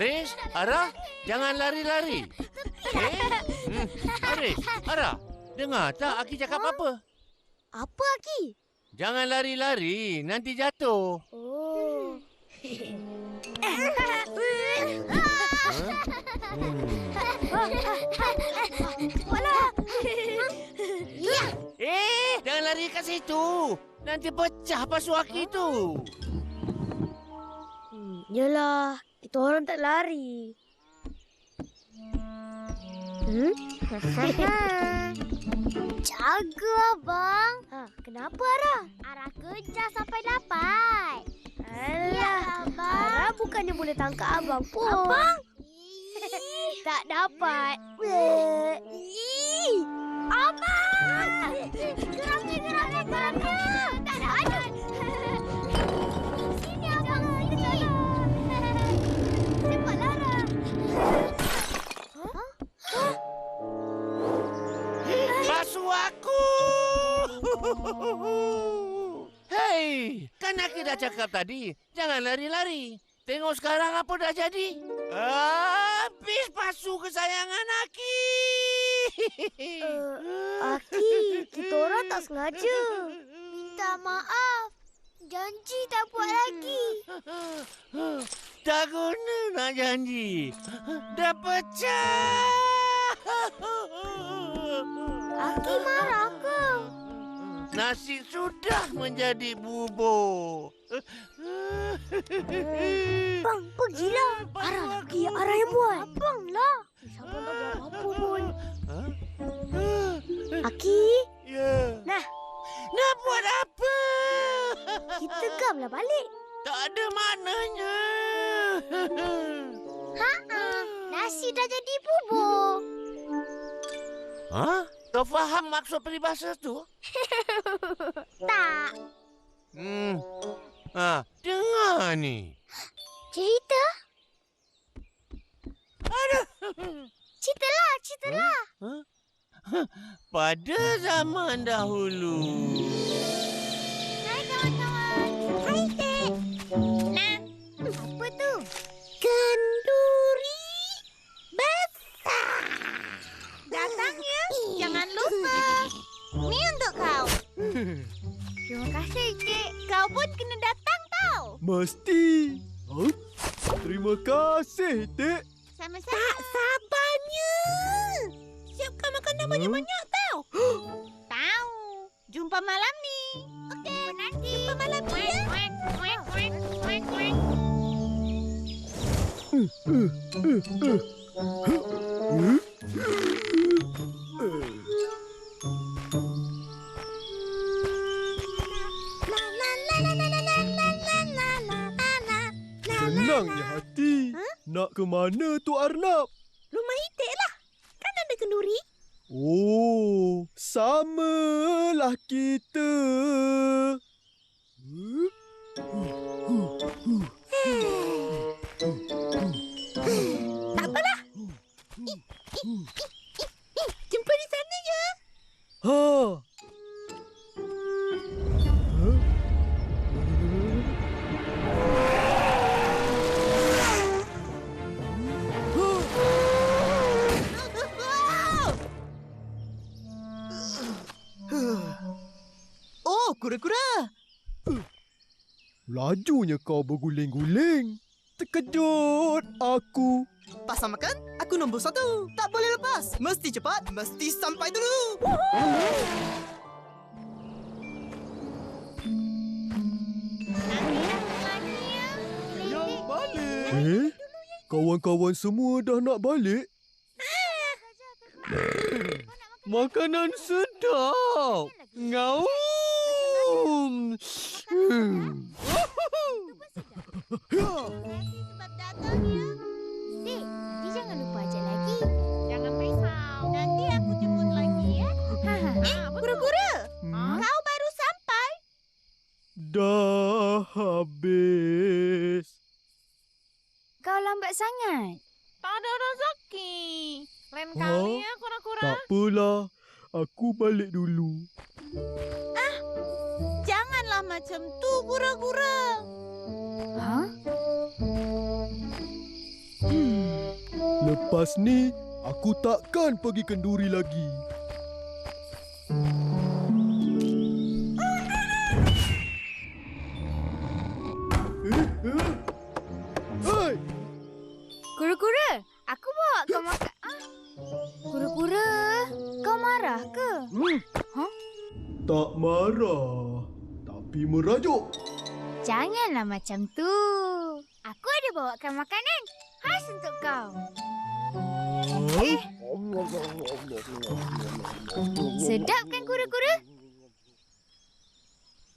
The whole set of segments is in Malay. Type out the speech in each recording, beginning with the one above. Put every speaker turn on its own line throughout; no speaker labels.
Aris, Ara, jangan lari-lari. Eh, hmm. Aris, Ara, dengar tak Aki cakap apa?
Apa, Aki?
Jangan lari-lari, nanti jatuh.
Oh. Walah. Ya.
Eh, jangan lari kat situ. Nanti pecah pasu Aki tu.
Hmm, yelah, kita orang tak lari. Hmm? Jaga, abang. Ha, kenapa, Ara? Ara kejar sampai dapat. Alah, ya, abang. Ara bukannya boleh tangkap abang pun. Abang? tak dapat.
Hei, kan Aki dah cakap tadi, jangan lari-lari. Tengok sekarang apa dah jadi. Habis pasu kesayangan Aki.
Uh, Aki, kita orang tak sengaja. Minta maaf. Janji tak buat lagi.
Tak guna nak janji. Dah pecah.
Aki marah?
Nasi sudah menjadi bubur.
Bang, pergilah. Ara lagi, Ara yang buat. Abang lah. Siapa tak buat apa pun. Aki,
Ya.
Nah.
Nak buat apa?
kita gamlah balik.
Tak ada maknanya.
Ha, nasi dah jadi bubur.
Ha? Kau faham maksud peribahasa tu?
Tak.
Hmm. Ha, dengar ni.
Cerita? Aduh. Ceritalah, ceritalah.
Pada zaman dahulu.
Hai kawan-kawan. Hai Tek. Nah, apa tu? Kenduri besar. Datang ya, jangan lupa. Ni untuk kau. Terima kasih, Cik. Kau pun kena datang tau.
Mesti. Huh? Terima kasih, Tek.
Sama-sama. Tak sabarnya. Siapkan makanan banyak-banyak tau. Tahu. Jumpa malam ni. Okey. Jumpa nanti. Jumpa malam ni ya.
Senang ya hati. Nak ke mana tu Arnab?
Rumah Itik lah. Kan ada kenduri.
Oh, samalah kita. Lajunya kau berguling-guling. Terkejut aku.
Pasal makan, aku nombor satu. Tak boleh lepas. Mesti cepat, mesti sampai dulu.
Yang balik. Eh? Kawan-kawan semua dah nak balik? Makanan sedap. Ngaum. Hmm
sebab datang ya. Dek, nanti
jangan lupa ajak lagi.
Jangan risau.
Nanti aku jemput lagi ya.
Ha, ha. Ah,
eh, kura-kura.
Hmm?
Kau baru sampai. Dah habis. Kau lambat sangat.
Tak ada rezeki. Lain kali oh, ya, kura-kura.
Tak pula. Aku balik dulu.
Ah, janganlah macam tu, kura-kura.
Ha?
Lepas ni, aku takkan pergi kenduri lagi.
Kura-kura, aku bawa kau makan. Ah. Kura-kura, kau marah ke?
Hmm.
Ha?
Tak marah, tapi merajuk.
Janganlah macam tu. Aku ada bawakan makanan khas untuk kau.
Eh?
Sedap kan kura-kura?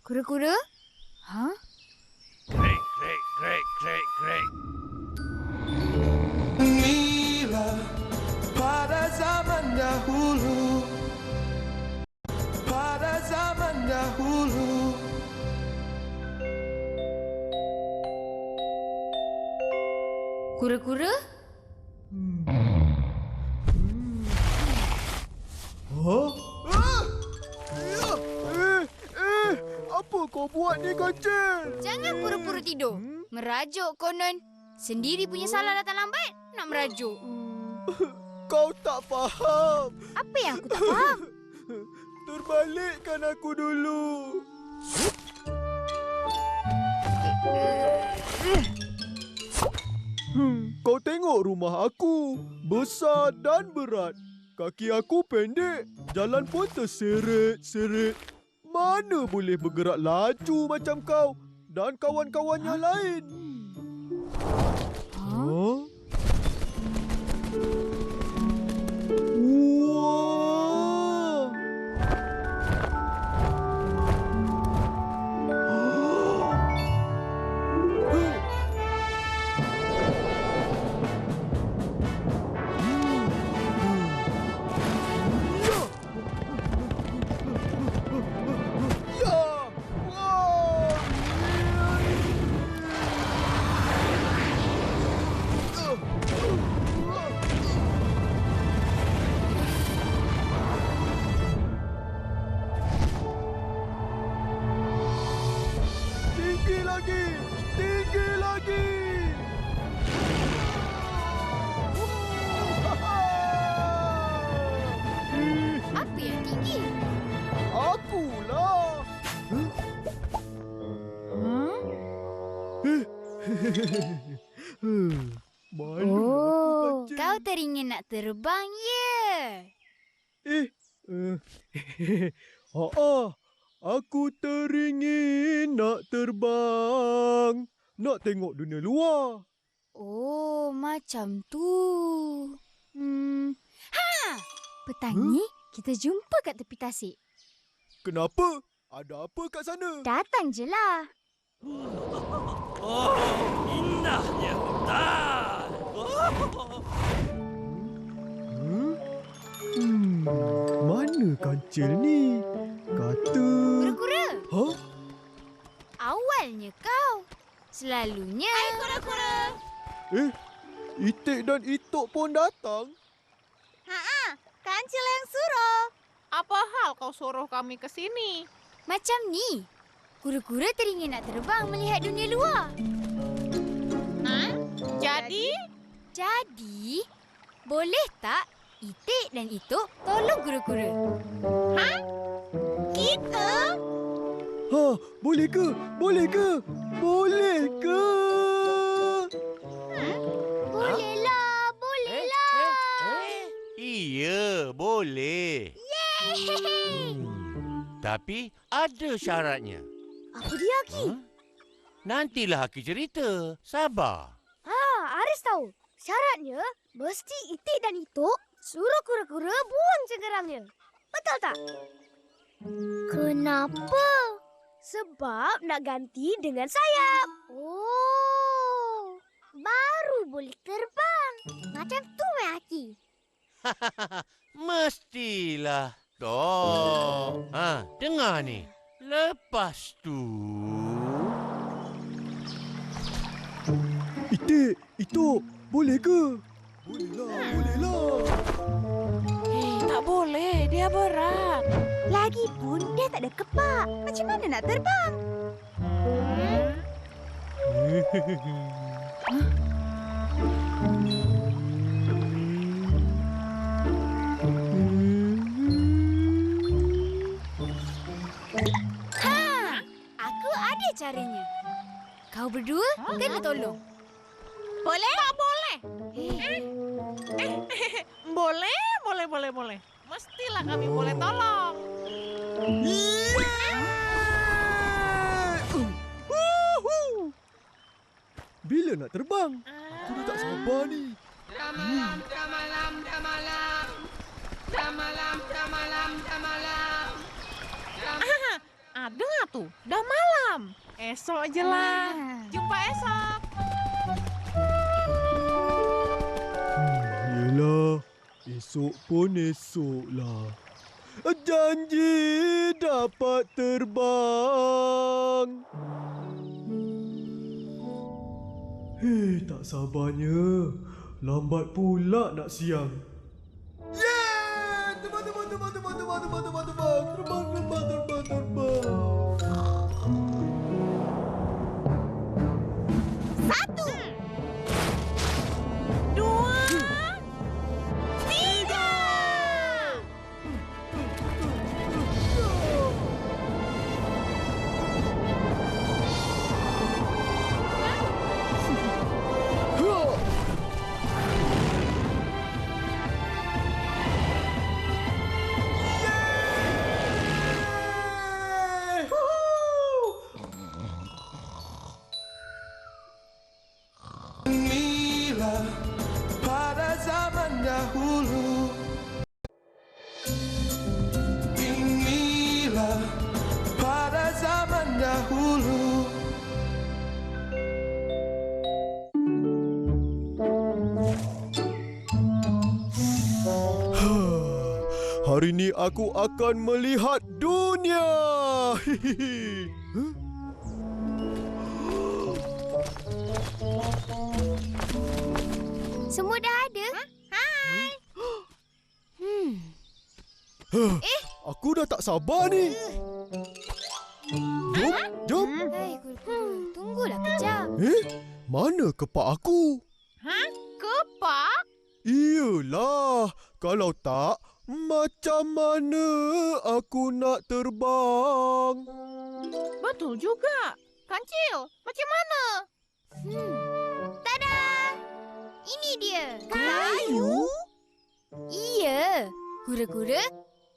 Kura-kura? Ha?
Krek, krek, krek, krek, krek.
Mila pada zaman dahulu
Kura-kura?
Hmm. Ah! Ya! Eh, eh, apa kau buat ni kancil?
Jangan pura-pura tidur. Merajuk konon. Sendiri punya salah datang lambat, nak merajuk.
Kau tak faham.
Apa yang aku tak faham?
Terbalikkan aku dulu. Rumah aku. Besar dan berat. Kaki aku pendek. Jalan pun terseret-seret. Mana boleh bergerak laju macam kau dan kawan-kawan yang lain?
Ha?
Huh? Malu
Oh, kau teringin nak terbang, ya?
Eh, uh, ha aku teringin nak terbang. Nak tengok dunia luar.
Oh, macam tu. Hmm. Ha! Petang ni, kita jumpa kat tepi tasik.
Kenapa? Ada apa kat sana?
Datang je lah.
Hmm? Hmm, mana kancil ni? Kata...
Kura-kura,
Ha?
awalnya kau. Selalunya... Hai kura-kura.
Eh, Itik dan Itok pun datang.
Kancil yang suruh. Apa hal kau suruh kami ke sini?
Macam ni. Kura-kura teringin nak terbang melihat dunia luar.
Ha? Jadi?
Jadi, boleh tak Itik dan Ituk tolong kura-kura?
Kita?
Ha, boleh ke? Boleh ke? Boleh ke?
Bolehlah, bolehlah.
Eh? Iya, boleh. Hmm. Tapi ada syaratnya.
Apa dia, Ki?
Huh? Nantilah Aki cerita. Sabar.
Ah, Aris tahu. Syaratnya, mesti Itik dan Ituk suruh kura-kura buang cengkerangnya. Betul tak? Kenapa? Sebab nak ganti dengan sayap. Oh, baru boleh terbang. Macam tu, Maki.
Mestilah. Tok. Ha, dengar ni. Lepas
Ada caranya. Kau berdua kena tolong.
Boleh? Tak boleh. Boleh, boleh, boleh, boleh. Mestilah kami boleh tolong.
Bila nak terbang? Aku dah tak sabar ni.
Ada tu. Dah malam. Esok je lah. Jumpa esok.
Hmm, yelah, esok pun esok lah. Janji dapat terbang. Hei, tak sabarnya. Lambat pula nak siang. Yeay! Terbang, terbang, terbang, terbang, terbang, terbang, terbang, terbang. Terbang, terbang, terbang, Hari ni aku akan melihat dunia. Hihihi. Huh?
Semua dah ada? Hai. Hmm.
Aku dah tak sabar ni. Jom, jom.
Hai, guru-guru. Tunggulah kejap.
Eh, mana kepak aku?
Hah? Kepak?
Iyalah, kalau tak, macam mana aku nak terbang?
Betul juga. Kancil, macam mana?
Hmm. Tada! Ini dia.
Kayu?
Iya. Gura-gura,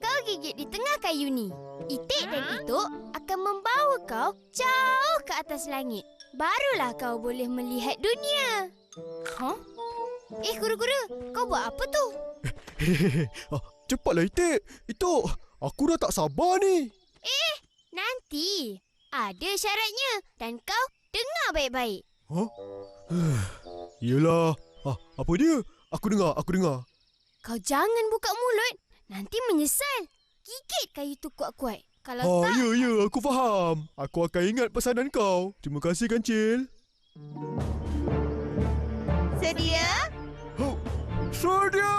kau gigit di tengah kayu ni. Itik dan Ituk akan membawa kau jauh ke atas langit. Barulah kau boleh melihat dunia. Huh? Eh, gura-gura, kau buat apa tu?
Hehehe. Ah, cepatlah Itik. Itu, aku dah tak sabar ni.
Nanti. Ada syaratnya dan kau dengar baik-baik.
Huh? Yelah. Ah, apa dia? Aku dengar, aku dengar.
Kau jangan buka mulut. Nanti menyesal. Gigit kayu tu kuat-kuat. Kalau
Ah,
tak,
ya, ya, aku faham. Aku akan ingat pesanan kau. Terima kasih, Kancil.
sedia?
Oh, sedia!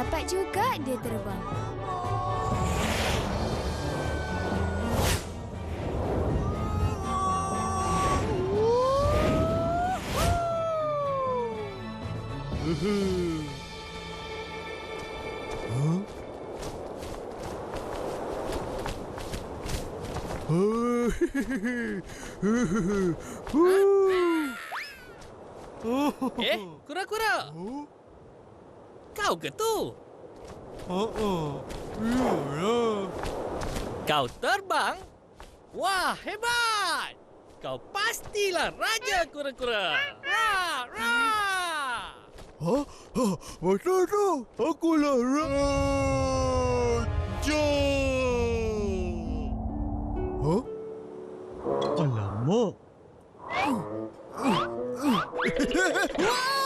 Dapat juga dia terbang.
Eh, kura-kura. Kau ke tu? Kau terbang? Wah, hebat! Kau pastilah raja kura-kura. Ra, ra.
Hah? Hah? Betul tu. Akulah Raja. Alamak.
Hmm?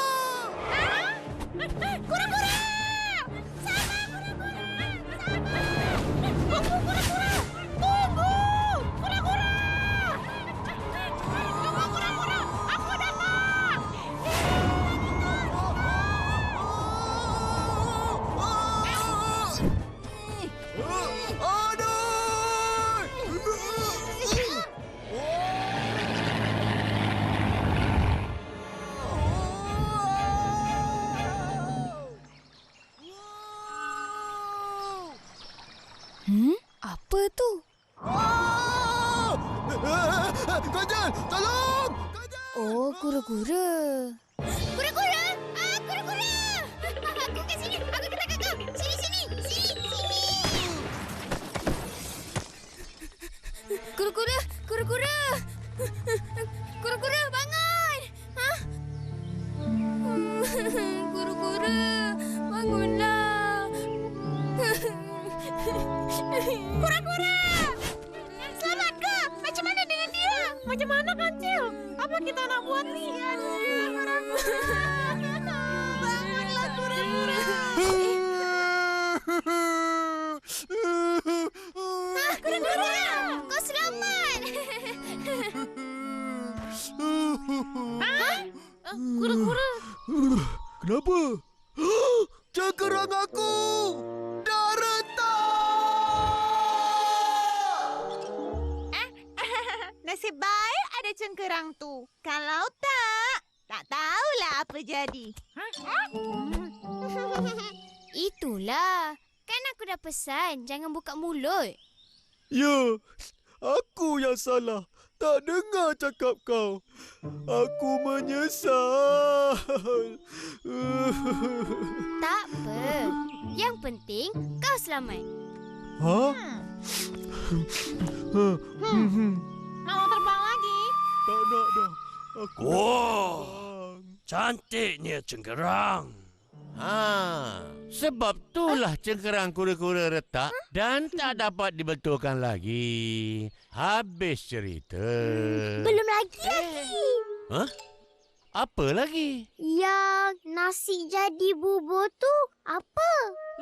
Kura-kura! Kau selamat!
Kura-kura.
Kenapa? Cengkerang aku! Dah retak!
Nasib baik ada cengkerang tu. Kalau tak, tak tahulah apa jadi.
Itulah. Kan aku dah pesan, jangan buka mulut.
Ya, aku yang salah. Tak dengar cakap kau. Aku menyesal.
Tak apa. Yang penting kau selamat.
ha?
Mau terbang lagi?
Tak nak dah. Aku nak
Wow.
terbang.
Cantiknya cengkerang.
Ha, sebab itulah cengkerang kura-kura retak dan tak dapat dibetulkan lagi. Habis cerita.
Belum lagi lagi.
Hah? Apa lagi?
Yang nasi jadi bubur tu apa?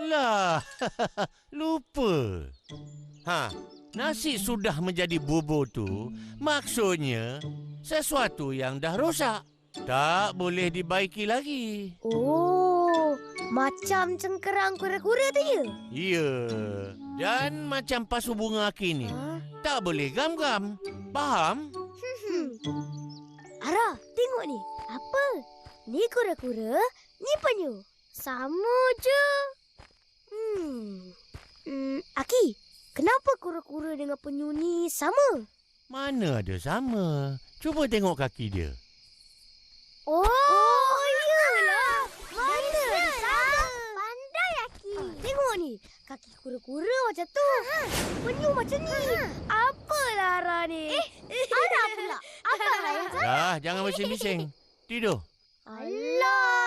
Lah, lupa. Ha, nasi sudah menjadi bubur tu maksudnya sesuatu yang dah rosak. Tak boleh dibaiki lagi.
Oh, macam cengkerang kura-kura tu ya?
Ya, dan macam pasu bunga kini. Tak boleh gam-gam. Faham?
Hmm. Ara, tengok ni. Apa? Ni kura-kura, ni penyu. Sama je. Hmm. Hmm, Aki, kenapa kura-kura dengan penyu ni sama?
Mana ada sama. Cuba tengok kaki dia.
Oh, oh iyalah. Mana ada sama? Pandai Aki. Tengok ni. Kaki kura-kura macam tu. Penyu macam ni. Apalah Ara ni? Eh, Ara pula. Apa Ara yang salah?
Dah, jangan bising-bising. Tidur.
Alah.